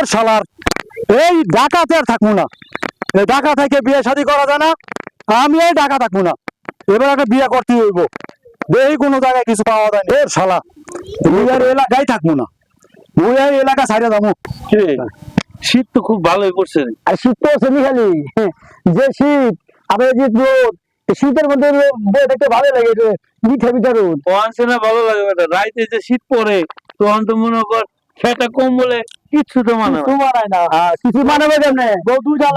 ওর শালার এই ঢাকাতে আর থাকব না। এই ঢাকা থেকে বিয়ে শাদী করা যায় না আমি এই ঢাকা থাকব না। এবার একটা বিয়ে করতে হইব। এই কোনো জায়গায় কিছু পাওয়া যায় এর শালা আর এলাকায় থাকব না। আর এলাকা ছাড়ে যাব। শীত তো খুব ভালোই পড়ছে। আর শীত তো সেমি খালি যে শীত আবার যে রোদ শীতের মধ্যে বই দেখতে ভালো লাগে মিঠা মিঠা রোদ। ওয়ানসে না ভালো লাগে রাইতে যে শীত পড়ে তখন তো মনে কর কম বলে কিচ্ছু তো মানে না। তোমার না। হ্যাঁ, কিছু মানাবে কেমনে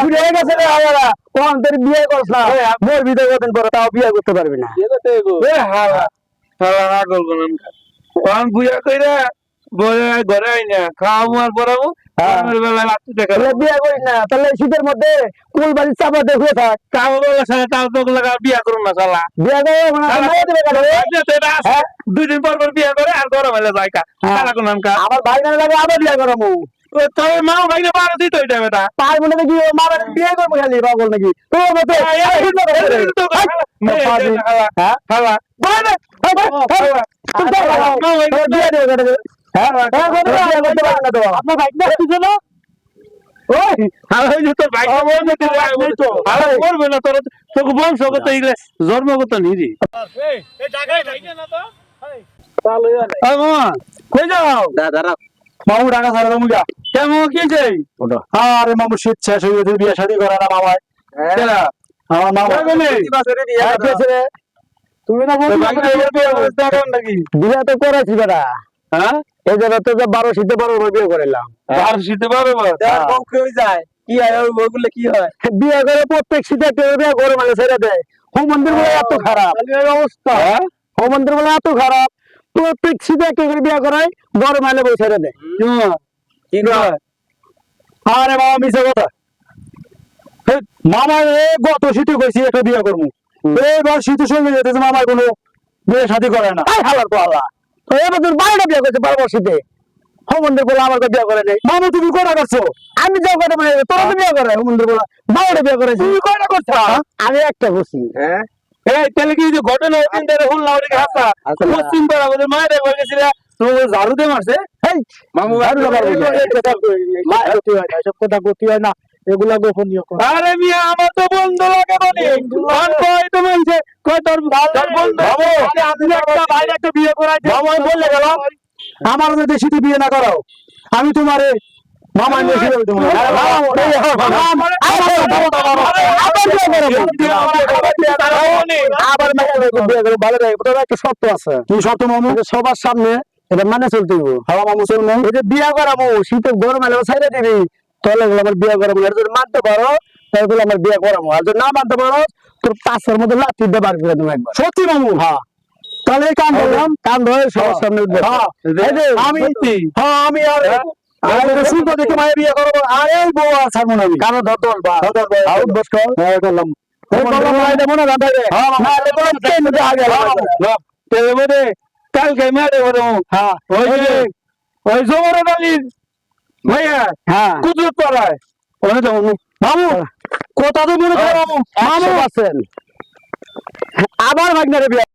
ঘুরে গেছে রে আয়ারা তোর বিয়ে করছ না। মোর বিয়ে করতেন পরে তাও বিয়ে করতে পারবি না। এ হালা হালা না করব না ওয়ান বুয়া কইরা বলে ঘরে আই না। খাওয়া পরাবো হ্যাঁ। দেখা করিস না। তাহলে শীতের মধ্যে কুল বাড়ি চাপা দেখে থাক। কাও বেলা সাথে তাও লাগা বিয়া করুন না শালা। বিয়ে করে মানে মাইয়া দেবে কেন রে? হ্যাঁ? দুই দিন পর পর বিয়া করে আর গরম হলে কা হ্যাঁ। শালা কোন নামকা আমার ভাই না লাগে আবার বিয়ে করাবো তবে মা ভাইকে পারে দিত এটা বেটা পাঁচ মনে ও মা বাড়ি বিয়ে করব খালি পাগল নাকি তো মতো হ্যাঁ হ্যাঁ হ্যাঁ, বিয়ে না তো আপনার ভাই না কিছু না জন্মগত নিরি কি মামু শীত হয়ে? গেছে বিয়ে শাদী করে না মামায় আমার মামা হ্যাঁ, বেটা হ্যাঁ বারো শীতে বারো বিয়ে শীতে করে প্রত্যেক শীতে বিয়ে করে মানে ছেড়ে দেয় হোম মন্দির এত খারাপ অবস্থা হোম মন্দির এত খারাপ প্রত্যেক একটা করে বিয়ে করায় বড় মাইলে ছেড়ে দেয় কি আরে মামা মিছে কথা। মামা এ গত শীতে কইছি একটা বিয়ে করব এবার শীতের সঙ্গে যেতেছে মামায় কোনো বিয়ে শাদী করে না। আই হালার তো আল্লাহ এবার তোর বারোটা বিয়ে করছে বারো শীতে। বলে আমার বিয়ে করে নেই। মামু তুমি কটা করছ? আমি যাও কটা মানে তোরা তো বিয়ে করে। হোম মন্দির বলে বারোটা বিয়ে করেছি তুমি কয়টা করছ? আমি একটা করছি। এই তাহলে কি ঘটনা ধরে হাসা। আচ্ছা। পশ্চিম পাড়া ওদের মায়ের বলে গেছিল তো ঝাড়ু দিয়ে মারছে। মামু ঝাড়ু লাগাবো না। মা, গতি না, এসব কথা গতি হয় না এগুলা গোপনীয় আরে মিয়া আমার তো বন্ধু লাগে বলি কই তো বলছে কই তোর তোর বন্ধু বাবু, আমি একটা ভাই একটা বিয়ে করাইছে। আমার যদি না করাও। আমি তোমারে মামা নিয়ে দেবো আরে বাবা, এই আবার মেয়ে লোক বিয়ে করে ভালো লাগে তোর একটা শর্ত আছে। কি শর্ত মামু? সবার সামনে এটা মানে চলতে হইব। হাওয়া মামু চলমু এই যে বিয়া করাবো শীতের গরম এলে ছাইড়ে দিবি। তাহলে আমার বিয়া করাবো আর যদি মানতে পারো তাহলে আমার বিয়া করাবো আর যদি না মানতে পারো তোর পাঁচের মধ্যে লাঠি দিয়ে বার করে দেবো একবার। সত্যি মামু? হ্যাঁ। তাহলে এই কাম করলাম কান ধরে সবার সামনে হ্যাঁ, এই যে, আমি হ্যাঁ আমি আর দেখে মায়ের বিয়ে করব। আর এই বউ আর ছাড়বো না আমি। কানো ধর বা ধর, ধর, আউট বস হ্যাঁ করলাম কালকে মেরে ওই ভাইয়া হ্যাঁ। কুদরত পাড়ায় মামু কথা তো মনে মামু। আছেন আবার ভাগনারে বিয়া।